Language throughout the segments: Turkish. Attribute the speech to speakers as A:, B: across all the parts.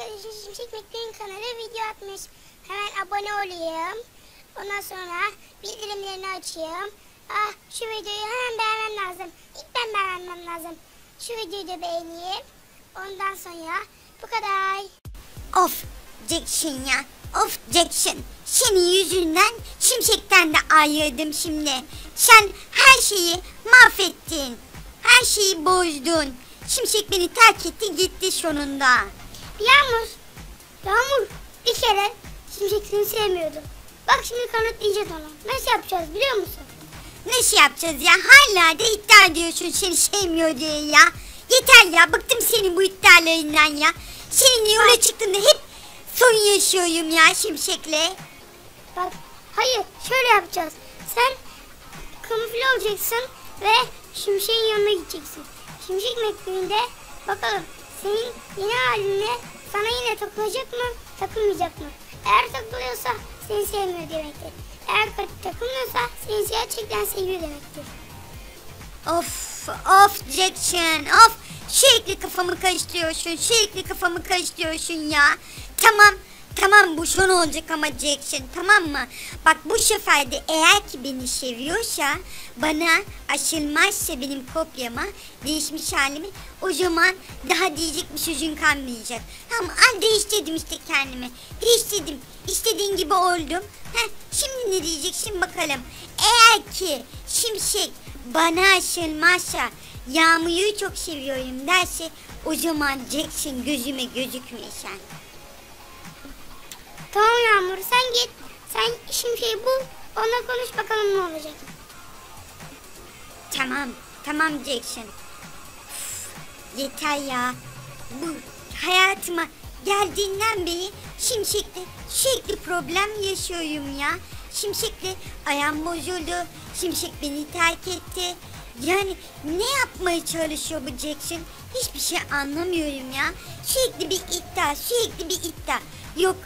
A: arkadaşlar Şimşek McQueen kanalı video atmış. Hemen abone olayım. Ondan sonra bildirimlerini açayım. Ah şu videoyu hemen beğenmem lazım. İlk ben beğenmem lazım. Şu videoyu da beğeneyim. Ondan sonra bu kadar.
B: Of Jackson ya. Of Jackson. Senin yüzünden şimşekten de ayırdım şimdi. Sen her şeyi mahvettin. Her şeyi bozdun. Şimşek beni terk etti gitti sonunda.
A: Yağmur. Yağmur bir kere Şimşek seni sevmiyordu. Bak şimdi kanıtlayacağız onu. Nasıl yapacağız biliyor musun?
B: Nasıl yapacağız ya? Hala da iddia ediyorsun seni sevmiyor diye ya. Yeter ya bıktım senin bu iddialarından ya. Seninle yola çıktığında hep sorun yaşıyorum ya Şimşek'le.
A: Bak hayır şöyle yapacağız. Sen kamufle olacaksın ve Şimşek'in yanına gideceksin. Şimşek McQueen'de bakalım senin yeni haline sana yine takılacak mı takılmayacak mı? Eğer takılıyorsa seni sevmiyor demektir. Eğer takılmıyorsa seni gerçekten seviyor demektir.
B: Of of Jackson of sürekli kafamı karıştırıyorsun sürekli kafamı karıştırıyorsun ya. Tamam tamam bu son olacak ama Jackson tamam mı? Bak bu sefer eğer ki beni seviyorsa bana aşılmazsa benim kopyama değişmiş halimi o zaman daha diyecek bir sözün kalmayacak. Tamam al değiştirdim işte kendimi değiştirdim istediğin gibi oldum. Heh, şimdi ne diyeceksin bakalım. Eğer ki şimşek bana aşılmazsa Yağmur'u çok seviyorum derse o zaman Jackson gözüme gözükmeyeceksin.
A: Tamam Yağmur sen git. Sen Şimşek'i bul. Onunla konuş bakalım ne olacak.
B: Tamam, tamam Jackson. Yeter ya. Bu hayatıma geldiğinden beri Şimşek'le sürekli problem yaşıyorum ya. Şimşek'le ayağım bozuldu. Şimşek beni terk etti. Yani ne yapmaya çalışıyor bu Jackson? Hiçbir şey anlamıyorum ya. Sürekli bir iddia, sürekli bir iddia. Yok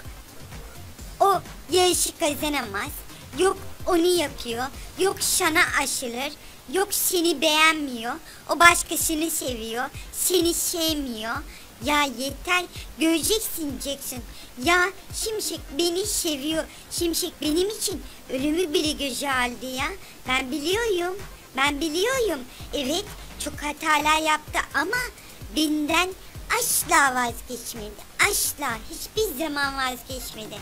B: o yarışı kazanamaz. Yok onu yapıyor. Yok sana aşılır. Yok seni beğenmiyor. O başkasını seviyor. Seni sevmiyor. Ya yeter. Göreceksin Jackson. Ya Şimşek beni seviyor. Şimşek benim için ölümü bile göze aldı ya. Ben biliyorum. Ben biliyorum. Evet çok hatalar yaptı ama benden asla vazgeçmedi. Asla hiçbir zaman vazgeçmedi.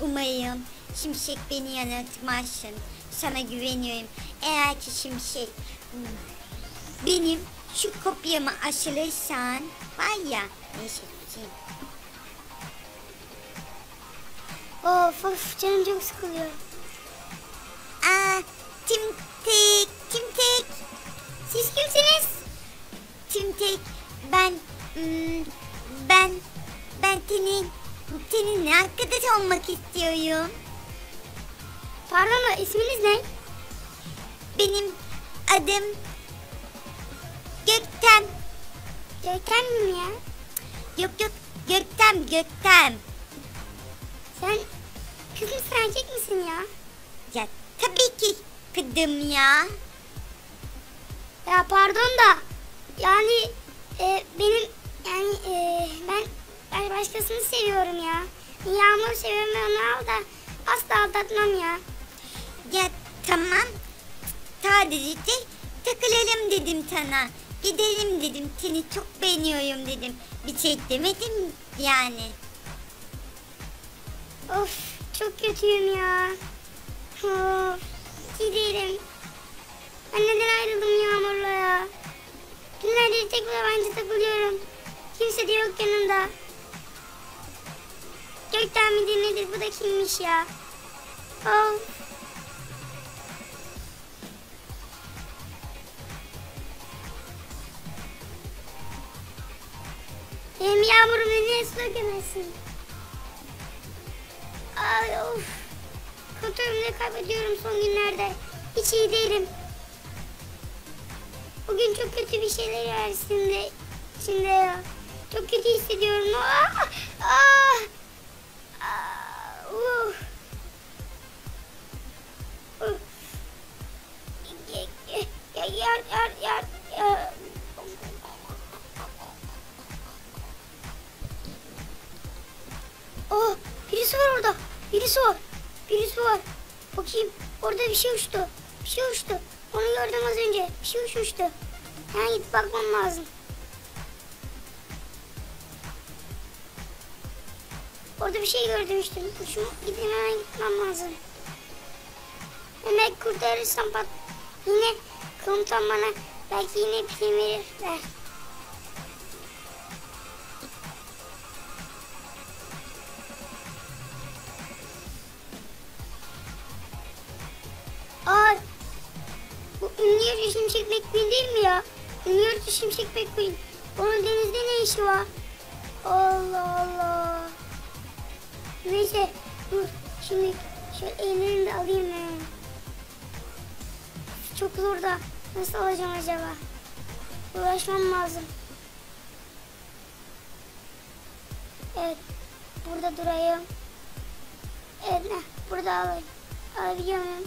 B: Umarım Şimşek beni yanıltmazsın. Sana güveniyorum. Eğer ki Şimşek benim şu kopyamı aşılırsan var ya neyse tutayım.
A: Of of canım çok sıkılıyor.
B: Aa, Tim Tek, Tim Tek.
A: Siz kimsiniz?
B: Tim Tek, ben, hmm, ben, ben senin, seninle arkadaş olmak istiyorum.
A: Pardon isminiz ne?
B: Benim adım Göktem.
A: Görkem mi ya?
B: Yok yok Göktem Göktem.
A: Sen kız mısın erkek misin ya?
B: Ya tabii ki kızım ya.
A: Ya pardon da yani e, benim yani e, ben ben başkasını seviyorum ya. Yağmur seviyorum ve onu al da asla aldatmam ya.
B: Ya tamam. Sadece de takılalım dedim sana. Gidelim dedim. Seni çok beğeniyorum dedim. Bir şey demedim yani.
A: Of çok kötüyüm ya. Of gidelim. Ben neden ayrıldım Yağmur'la ya? Günlerdir tek yabancı takılıyorum. Kimse de yok yanında. Gökten midir nedir bu da kimmiş ya? Of. Benim yağmurum önüne su dökemezsin. Ay of. Kontrolümü de kaybediyorum son günlerde. Hiç iyi değilim. Bugün çok kötü bir şeyler var içinde, içinde ya. Çok kötü hissediyorum. Ah, ah, Birisi var. Birisi var. Bakayım. Orada bir şey uçtu. Bir şey uçtu. Onu gördüm az önce. Bir şey uçmuştu. Yani gidip bakmam lazım. Orada bir şey gördüm işte. Şu gidip hemen gitmem lazım. Hemen kurtarırsam pat. Yine komutan bana belki yine bir şey. Değil mi ya? Ünlü Şimşek McQueen. Onun denizde ne işi var? Allah Allah. Neyse dur şimdi şöyle ellerini de alayım ben. Çok zor da nasıl alacağım acaba? Uğraşmam lazım. Evet. Burada durayım. Evet ne? Burada alayım. Alabiliyor muyum?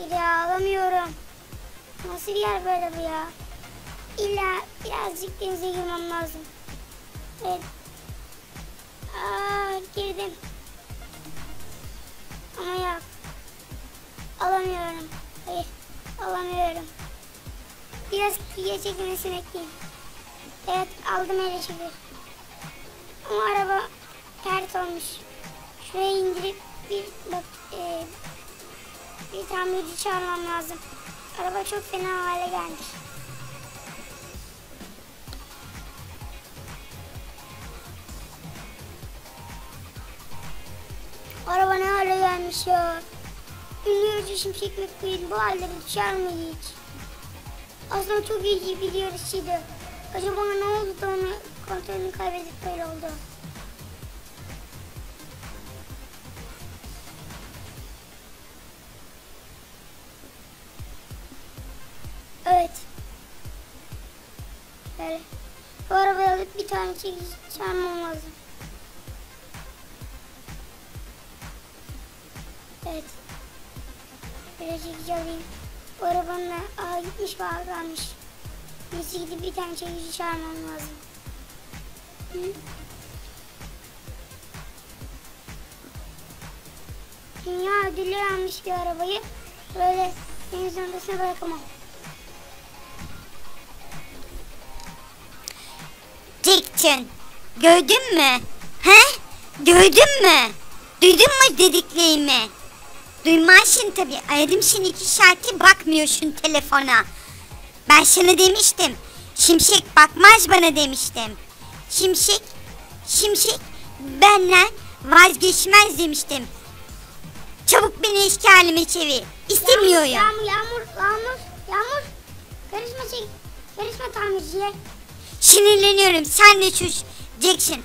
A: Bir ya alamıyorum. Nasıl yer böyle bu ya? İlla birazcık denize girmem lazım. Evet. Aa, girdim. Ama yok. Alamıyorum. Hayır. Alamıyorum. Biraz kıyıya çekilmesini bekleyeyim. Evet aldım hele şükür. Ama araba ters olmuş. Şuraya indirip bir bak e, bir tamirci çağırmam lazım. Araba çok fena hale gelmiş. Araba ne hale gelmiş ya. Ünlü Şimşek McQueen bu halde düşer mi hiç? Aslında çok iyi bir yarışçıydı. Acaba ne oldu da onu kontrolünü kaybedip böyle oldu? Alıp bir tane çekici çağırmam lazım. Evet. Böyle çekici alayım. Bu arabanın da aa gitmiş var kalmış. Neyse gidip bir tane çekici çağırmam lazım. Hı? Dünya ödülü almış bir arabayı. Böyle deniz ortasına bırakamam.
B: Jackson gördün mü? He? Gördün mü? Duydun mu dediklerimi? Duymazsın tabii. Aradım şimdi iki şarkı bakmıyorsun telefona. Ben sana demiştim. Şimşek bakmaz bana demiştim. Şimşek, Şimşek benden vazgeçmez demiştim. Çabuk beni eski halime çevir. İstemiyorum.
A: Yağmur, yağmur, yağmur, yağmur. Karışma çek. Karışma tamirciye.
B: Sinirleniyorum. Sen de sus Jackson.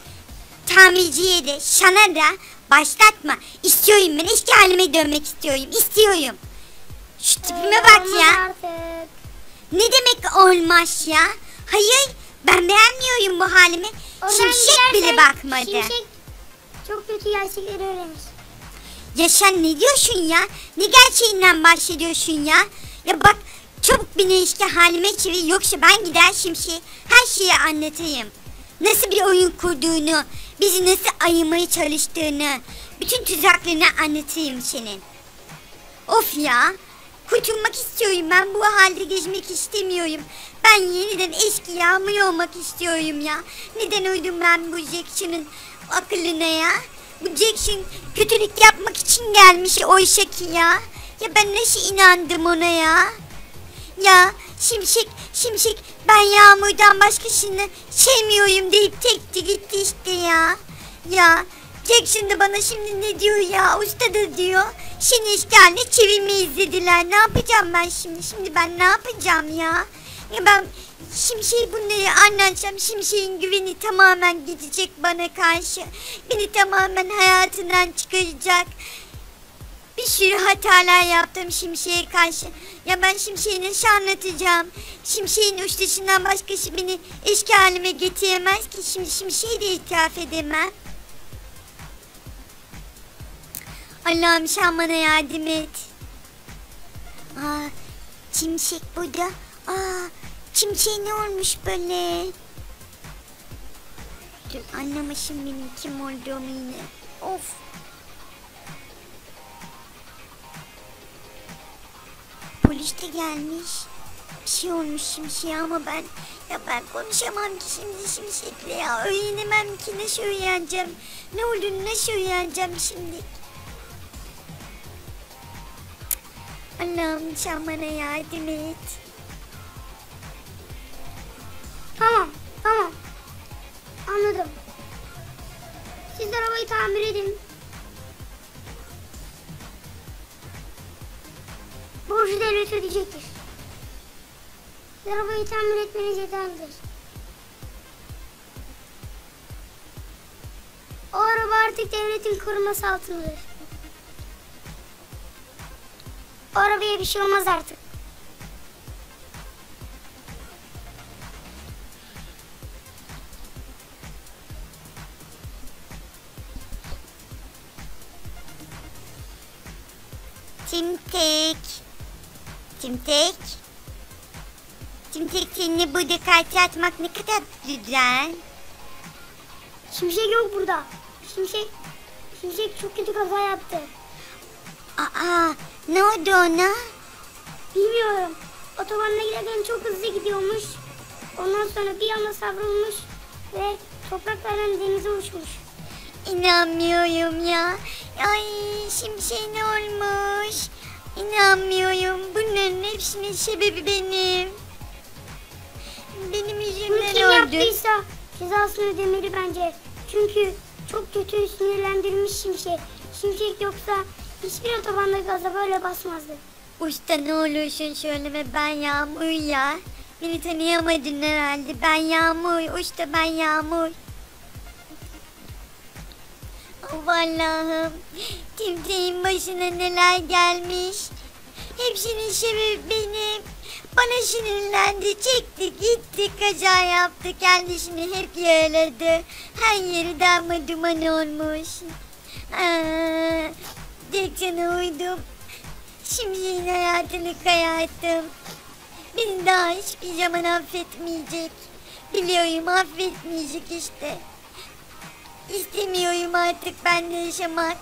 B: Tamirciye de sana da başlatma. İstiyorum ben eski halime dönmek istiyorum. İstiyorum. Şu tipime bak ya.
A: Artık.
B: Ne demek olmaz ya? Hayır ben beğenmiyorum bu halimi. Şimşek bile bakmadı.
A: Şimşek çok kötü gerçekleri öğrenir.
B: Ya sen ne diyorsun ya? Ne gerçeğinden bahsediyorsun ya? Ya bak çabuk beni eski halime çevir yoksa ben gider Şimşek'e her şeyi anlatayım. Nasıl bir oyun kurduğunu, bizi nasıl ayırmaya çalıştığını, bütün tuzaklarını anlatayım senin. Of ya. Kurtulmak istiyorum ben bu halde gezmek istemiyorum. Ben yeniden eski yağmur olmak istiyorum ya. Neden uydum ben bu Jackson'ın akıllına ya? Bu Jackson kötülük yapmak için gelmiş oysa ki ya. Ya ben nasıl inandım ona ya? Ya Şimşek, Şimşek ben Yağmur'dan başkasını sevmiyorum deyip tekti gitti işte ya. Ya Jackson da bana şimdi ne diyor ya usta da diyor. Seni eski haline çevirme izlediler. Ne yapacağım ben şimdi? Şimdi ben ne yapacağım ya? Ya ben Şimşek'e bunları anlatsam Şimşek'in güveni tamamen gidecek bana karşı. Beni tamamen hayatından çıkaracak. Bir sürü hatalar yaptım Şimşek'e karşı. Ya ben Şimşek'e nasıl anlatacağım? Şimşek'in üstesinden başkası beni eski halime getiremez ki. Şimdi Şimşek'e de itiraf edemem. Allah'ım sen bana yardım et. Aa, Şimşek burada. Aa, Şimşek'e ne olmuş böyle? Dur, Anlamışım benim kim olduğumu yine. Of. De gelmiş. Bir şey olmuş şimşeğe ama ben ya ben konuşamam ki şimdi şimşekle ya. Öğrenemem ki nasıl öğreneceğim. Ne olduğunu nasıl öğreneceğim şimdi. Allah'ım sen bana yardım et.
A: Tamir etmeniz yeterlidir. O araba artık devletin koruması altındadır. O arabaya bir şey olmaz artık.
B: Timtek. Timtek. Timtek seninle burada kartı atmak ne kadar güzel.
A: Şimşek yok burada. Şimşek, Şimşek çok kötü kaza yaptı.
B: Aa ne oldu ona?
A: Bilmiyorum. Otobanda giderken çok hızlı gidiyormuş. Ondan sonra bir anda savrulmuş ve topraklardan denize uçmuş.
B: İnanmıyorum ya. Ay şimdi şey ne olmuş? İnanmıyorum. Bunların hepsinin sebebi benim. Oldu.
A: yaptıysa cezasını ödemeli bence. Çünkü çok kötü sinirlendirmiş Şimşek. Şimşek yoksa hiçbir otobanda gaza böyle basmazdı.
B: Usta ne olursun söyleme ben Yağmur ya. Beni tanıyamadın herhalde. Ben Yağmur. Usta ben Yağmur. Allah'ım. Timsahın başına neler gelmiş. Hepsinin sebebi benim. Bana sinirlendi, çekti, gitti, kaza yaptı, kendisini hep yaraladı. Her yeri darma duman olmuş. Aa, tek sana uydum. Şimdi yine hayatını kararttım. Beni daha hiçbir zaman affetmeyecek. Biliyorum affetmeyecek işte. İstemiyorum artık benle yaşamak.